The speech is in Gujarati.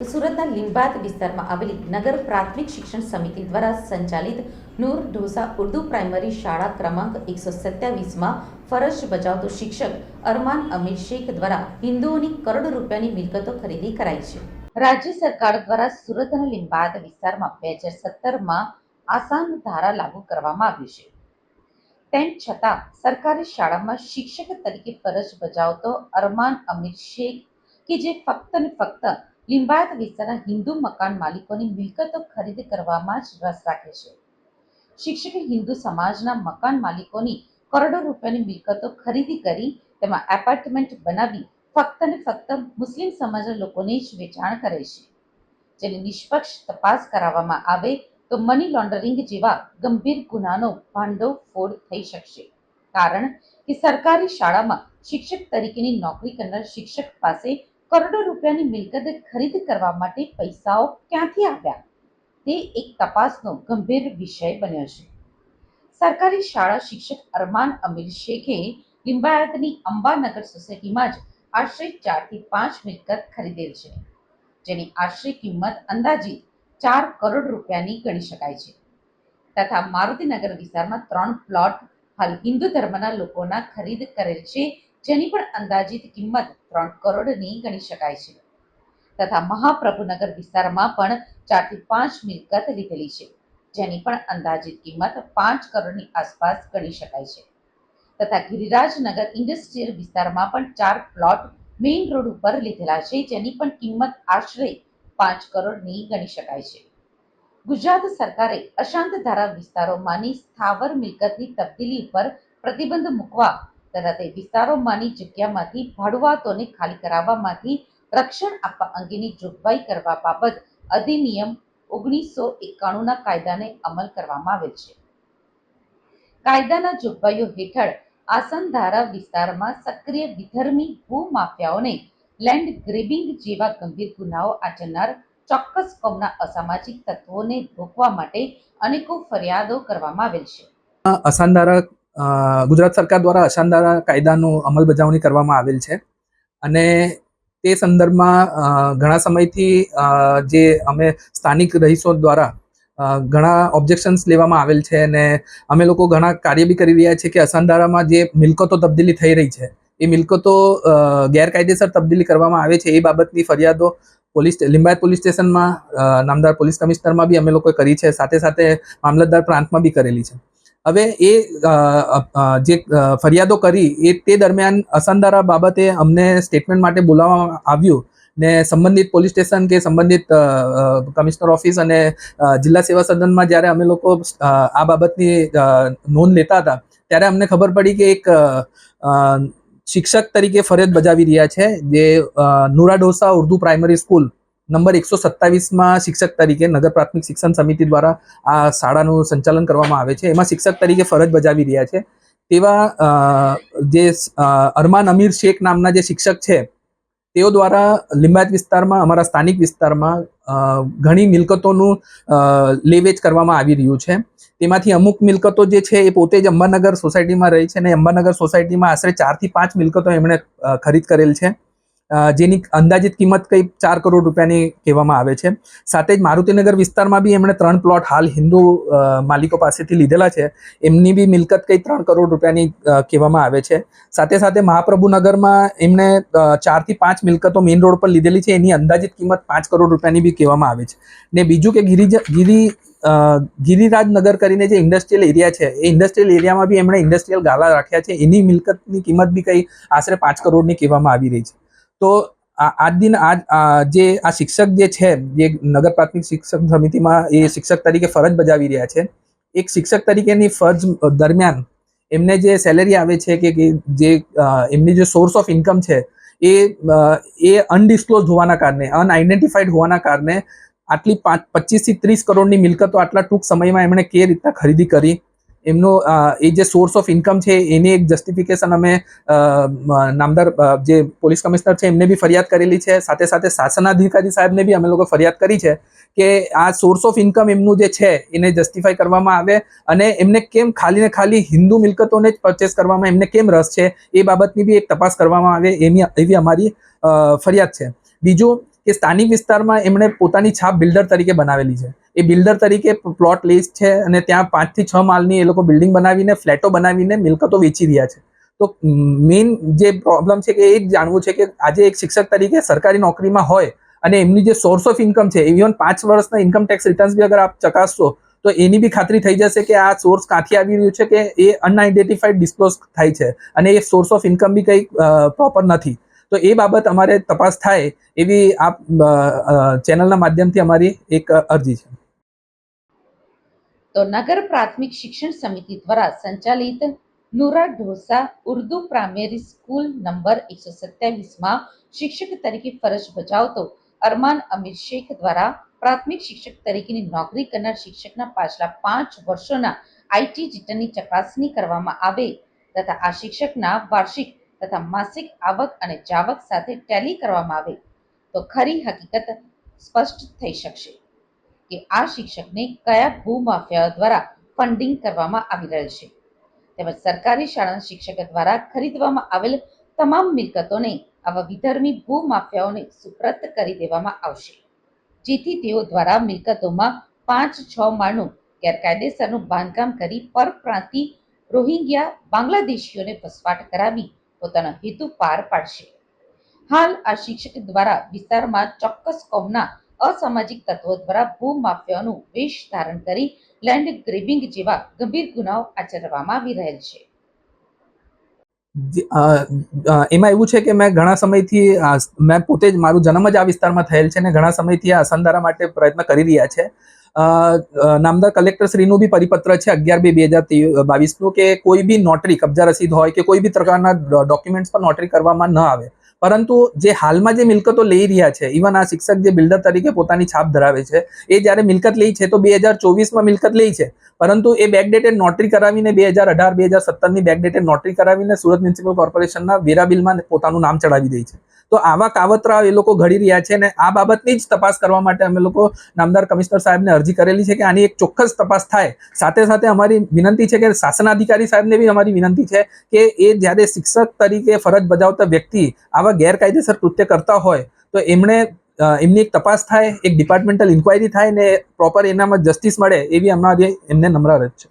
સુરતના લિંબાત વિસ્તારમાં આવેલી નગર પ્રાથમિક શિક્ષણ સમિતિ દ્વારા સંચાલિત નૂર ઢોસા ઉર્દુ પ્રાઇમરી શાળા ક્રમાંક એકસો સત્યાવીસમાં ફરજ બજાવતો શિક્ષક અરમાન અમીર શેખ દ્વારા હિન્દુઓની કરોડો રૂપિયાની મિલકતો ખરીદી કરાઈ છે. રાજ્ય સરકાર દ્વારા સુરતના લિંબાત વિસ્તારમાં બે હજાર સત્તરમાં આસાન ધારા લાગુ કરવામાં આવ્યું છે. તેમ છતાં સરકારી શાળામાં શિક્ષક તરીકે ફરજ બજાવતો અરમાન અમીર શેખ, કે જે ફક્ત ને ફક્ત લિંબાયત વિસ્તારના હિન્દુ મકાન માલિકોની મિલકતો ખરીદ કરવામાં જ રસ રાખે છે. શિક્ષકે હિન્દુ સમાજના મકાન માલિકોની કરોડો રૂપિયાની મિલકતો ખરીદી કરી તેમાં એપાર્ટમેન્ટ બનાવી ફક્ત ને ફક્ત મુસ્લિમ સમાજના લોકોને જ વેચાણ કરે છે. જેની નિષ્પક્ષ તપાસ કરાવવામાં આવે તો મની લોન્ડરિંગ જેવા ગંભીર ગુનાનો ભાંડો ફોડ થઈ શકશે. કારણ કે સરકારી શાળામાં શિક્ષક તરીકેની નોકરી કરનાર શિક્ષક પાસે કરોડો રૂપિયાની મિલકત ખરીદ કરવા માટે પૈસાઓ ક્યાંથી આવ્યા? તે એક તપાસનો ગંભીર વિષય બન્યો છે. સરકારી શાળા શિક્ષક અરમાન અમીર શેખે લિંબાયતની અંબાનગર સોસાયટીમાં જ આશરે ચારથી પાંચ મિલકત ખરીદેલ છે, જેની આશરે કિંમત અંદાજિત ચાર કરોડ રૂપિયાની ગણી શકાય છે. તથા મારુતિનગર વિસ્તારમાં ત્રણ પ્લોટ હાલ હિન્દુ ધર્મના લોકોના ખરીદ કરેલ છે જેની પણ અંદાજિત કિંમત ત્રણ કરોડની ગણી શકાય છે. તથા મહાપ્રભુનગર વિસ્તારમાં પણ ચારથી પાંચ મિલકત લીધેલી છે, જેની પણ અંદાજિત કિંમત પાંચ કરોડની આસપાસ ગણી શકાય છે. તથા ગિરિરાજનગર ઇન્ડસ્ટ્રીયલ વિસ્તારમાં પણ ચાર પ્લોટ મેઇન રોડ ઉપર લીધેલા છે, જેની પણ કિંમત આશરે પાંચ કરોડની ગણી શકાય છે. ગુજરાત સરકારે અશાંત ધારા વિસ્તારોમાંની સ્થાવર મિલકતની તબદીલી ઉપર પ્રતિબંધ મૂકવા તથા તે વિસ્તારોમાંની જગ્યામાંથી ભાડુઆતોને ખાલી કરાવવામાંથી રક્ષણ આપવા અંગેની જોગવાઈ કરવા બાબત અધિનિયમ ઓગણીસો એકાણુંના કાયદાને અમલ કરવામાં આવે છે. કાયદાના જોગવાઈઓ હેઠળ આસનધારા વિસ્તારમાં સક્રિય વિધર્મી ભૂમાફિયાઓને લેન્ડ ગ્રેબિંગ જેવા ગંભીર ગુનાઓ આચરનાર ચોક્કસ કોમના અસામાજિક તત્વોને રોકવા માટે અનેકો ફરિયાદો કરવામાં આવેલ છે. અસાનધારા ગુજરાત સરકાર દ્વારા અસાનધારા કાયદાનું અમલબજાવણી કરવામાં આવેલ છે. અને તે સંદર્ભમાં ઘણા સમયથી જે અમે સ્થાનિક રહીશો દ્વારા ઘણા ઓબ્જેક્શન્સ લેવામાં આવેલ છે અને અમે લોકો ઘણા કાર્ય બી કરી રહ્યા છીએ કે અસાનદારામાં જે મિલકતો તબદીલી થઈ રહી છે, એ મિલકતો ગેરકાયદેસર તબદીલી કરવામાં આવે છે એ બાબતની ફરિયાદો પોલીસ લિંબાયત પોલીસ સ્ટેશનમાં નામદાર પોલીસ કમિશનરમાં બી અમે લોકોએ કરી છે, સાથે સાથે મામલતદાર પ્રાંતમાં બી કરેલી છે. હવે એ જે ફરિયાદો કરી, એ તે દરમિયાન અસનદારા બાબતે અમને સ્ટેટમેન્ટ માટે બોલાવવામાં આવ્યું ને સંબંધિત પોલીસ સ્ટેશન કે સંબંધિત કમિશનર ઓફિસ અને જિલ્લા સેવા સદનમાં જ્યારે અમે લોકો આ બાબતની નોંધ લેતા હતા, ત્યારે અમને ખબર પડી કે એક શિક્ષક તરીકે ફરજ બજાવી રહ્યા છે, જે Nura Dosa Urdu primary school number એકસો સત્તાવીસમાં શિક્ષક તરીકે નગર પ્રાથમિક શિક્ષણ સમિતિ દ્વારા આ શાળાનું સંચાલન કરવામાં આવે છે. એમાં શિક્ષક તરીકે ફરજ બજાવી રહ્યા છે. તેવા જે અરમાન અમીર શેખ નામના જે શિક્ષક છે, તેઓ દ્વારા લિંબાયત વિસ્તારમાં, અમારા સ્થાનિક વિસ્તારમાં ઘણી મિલકતોનું લેવેચ કરવામાં આવી રહ્યું છે. તેમાંથી અમુક મિલકતો જે છે એ પોતે જ અંબાનગર સોસાયટીમાં રહી છે અને અંબાનગર સોસાયટીમાં આશરે ચારથી પાંચ મિલકતો એમણે ખરીદ કરેલ છે. જેની અંદાજિત કિંમત કંઈ ચાર કરોડ રૂપિયાની કહેવામાં આવે છે. સાથે જ મારુતિનગર વિસ્તારમાં બી એમણે ત્રણ પ્લોટ હાલ હિન્દુ માલિકો પાસેથી લીધેલા છે. એમની બી મિલકત કંઈ ત્રણ કરોડ રૂપિયાની કહેવામાં આવે છે. સાથે સાથે મહાપ્રભુનગરમાં એમણે ચારથી પાંચ મિલકતો મેઇન રોડ પર લીધેલી છે. એની અંદાજિત કિંમત પાંચ કરોડ રૂપિયાની બી કહેવામાં આવે છે. ને બીજું કે ગિરિજ, ગિરી ગિરિરાજનગર કરીને જે ઇન્ડસ્ટ્રીયલ એરિયા છે, એ ઇન્ડસ્ટ્રીયલ એરિયામાં બી એમણે ઇન્ડસ્ટ્રીયલ ગાલા રાખ્યા છે. એની મિલકતની કિંમત બી કંઈ આશરે પાંચ કરોડની કહેવામાં આવી રહી છે. તો આજ દિન આજ જે આ શિક્ષક જે છે, જે નગર પ્રાથમિક શિક્ષક સમિતિમાં એ શિક્ષક તરીકે ફરજ બજાવી રહ્યા છે. એક શિક્ષક તરીકેની ફરજ દરમિયાન એમને જે સેલેરી આવે છે કે જે એમની જે સોર્સ ઓફ ઇન્કમ છે, એ એ અનડિસ્ક્લોઝ હોવાના કારણે અનઆઇડેન્ટિફાઈડ હોવાના કારણે આટલી પાંચ, પચીસથી ત્રીસ કરોડની મિલકતો આટલા ટૂંક સમયમાં એમણે કે રીતના ખરીદી કરી. એમનો એ જે સોર્સ ઓફ ઇન્કમ છે, એની એક જસ્ટિફિકેશન અમે નામદાર જે પોલીસ કમિશનર છે, એમને બી ફરિયાદ કરેલી છે. સાથે સાથે શાસનાધિકારી સાહેબને બી અમે લોકો ફરિયાદ કરી છે કે આ સોર્સ ઓફ ઇન્કમ એમનું જે છે, એને જસ્ટિફાય કરવામાં આવે અને એમને કેમ ખાલી ને ખાલી હિન્દુ મિલકતોને જ પરચેસ કરવામાં, એમને કેમ રસ છે? એ બાબતની બી એક તપાસ કરવામાં આવે, એની, એવી અમારી ફરિયાદ છે. બીજું કે સ્થાનિક વિસ્તારમાં એમણે પોતાની છાપ બિલ્ડર તરીકે બનાવેલી છે. એ બિલ્ડર તરીકે પ્લોટ લીઝ છે અને ત્યાં પાંચથી છ માલની એ લોકો બિલ્ડિંગ બનાવીને, ફ્લેટો બનાવીને મિલકતો વેચી રહ્યા છે. તો મેઇન જે પ્રોબ્લેમ છે કે એ જ જાણવું છે કે આજે એક શિક્ષક તરીકે સરકારી નોકરીમાં હોય અને એમની જે સોર્સ ઓફ ઇન્કમ છે, ઇવન પાંચ વર્ષના ઇન્કમ ટેક્સ રિટર્ન્સ બી અગર આપ ચકાસશો, તો એની બી ખાતરી થઈ જશે કે આ સોર્સ ક્યાંથી આવી રહ્યું છે કે એ અનઆઇડેન્ટિફાઈડ ડિસ્ક્લોઝ થાય છે અને એ સોર્સ ઓફ ઇન્કમ બી કંઈ પ્રોપર નથી. તો એ બાબત અમારે તપાસ થાય એવી આપ ચેનલના માધ્યમથી અમારી એક અરજી છે. તો નગર પ્રાથમિક શિક્ષણ સમિતિ દ્વારા સંચાલિત Nura Dhosa Urdu primary school number એકસો સત્યાવીસમાં શિક્ષક તરીકે ફરજ બજાવતો અરમાન અમીર શેખ દ્વારા પ્રાથમિક શિક્ષક તરીકેની નોકરી કરનાર શિક્ષકના પાછલા પાંચ વર્ષોના આઈટી રિટર્નની ચકાસણી કરવામાં આવે તથા આ શિક્ષકના વાર્ષિક તથા માસિક આવક અને જાવક સાથે ટેલી કરવામાં આવે તો ખરી હકીકત સ્પષ્ટ થઈ શકશે કે આ શિક્ષકને કયા ભૂમાફિયાઓ દ્વારા ફંડિંગ કરવામાં આવી રહેલ છે. તેમજ સરકારી શાળાના શિક્ષક દ્વારા ખરીદવામાં આવેલ તમામ મિલકતોને આવા વિધર્મી ભૂમાફિયાઓને સુપ્રત કરી દેવામાં આવશે. જેથી તેઓ દ્વારા મિલકતોમાં પાંચ છ માળનું ગેરકાયદેસરનું બાંધકામ કરી પરપ્રાંતિ રોહિંગ્યા બાંગ્લાદેશીઓને વસવાટ કરાવી પોતાનો હેતુ પાર પાડશે. હાલ આ શિક્ષક દ્વારા વિસ્તારમાં ચોક્કસ કોમના અસામાજિક તત્વો દ્વારા ભૂમાફિયાઓનું વેશ ધારણ કરી લેન્ડ ગ્રેબિંગ જેવા ગંભીર ગુનાઓ આચરવામાં આવી રહેલ છે. એમાં એવું છે કે મેં ઘણા સમયથી મેં પોતે જ મારું જન્મ જ આ વિસ્તારમાં થયેલ છે ને ઘણા સમયથી આ અસંધારા માટે પ્રયત્ન કરી રહ્યા છે. નામદાર કલેક્ટર શ્રીનું બી પરિપત્ર છે અગિયાર બે બે હજાર બાવીસનું કે કોઈ બી નોટરી કબજા રસીદ હોય કે કોઈ બી પ્રકારના ડોક્યુમેન્ટ્સ પર નોટરી કરવામાં ન આવે. પરંતુ જે હાલમાં જે મિલકતો લઈ રહ્યા છે ઇવન આ શિક્ષક જે બિલ્ડર તરીકે પોતાની છાપ ધરાવે છે, એ જ્યારે મિલકત લઈ છે તો બે હજાર ચોવીસમાં મિલકત લઈ છે. પરંતુ એ બેકડેટેડ નોટરી કરાવીને બે હજાર અઢાર, બે હજાર સત્તરની બેકડેટેડ નોટરી કરાવીને સુરત મ્યુનિસિપલ કોર્પોરેશનના વેરા બિલમાં પોતાનું નામ ચડાવી દે છે. તો આવા કાવતરા એ લોકો ઘડી રહ્યા છે અને આ બાબતની જ તપાસ કરવા માટે અમે લોકો નામદાર કમિશનર સાહેબને અરજી કરેલી છે કે આની એક ચોક્કસ તપાસ થાય. સાથે સાથે અમારી વિનંતી છે કે શાસનાધિકારી સાહેબને બી અમારી વિનંતી છે કે એ જ્યારે શિક્ષક તરીકે ફરજ બજાવતા વ્યક્તિ આવા ગેરકાયદેસર કૃત્ય કરતા હોય, તો એમણે એમની એક તપાસ થાય, એક ડિપાર્ટમેન્ટલ ઇન્ક્વાયરી થાય ને પ્રોપર એનામાં જસ્ટિસ મળે એવી અમારી એમને નમ્ર રજ છે.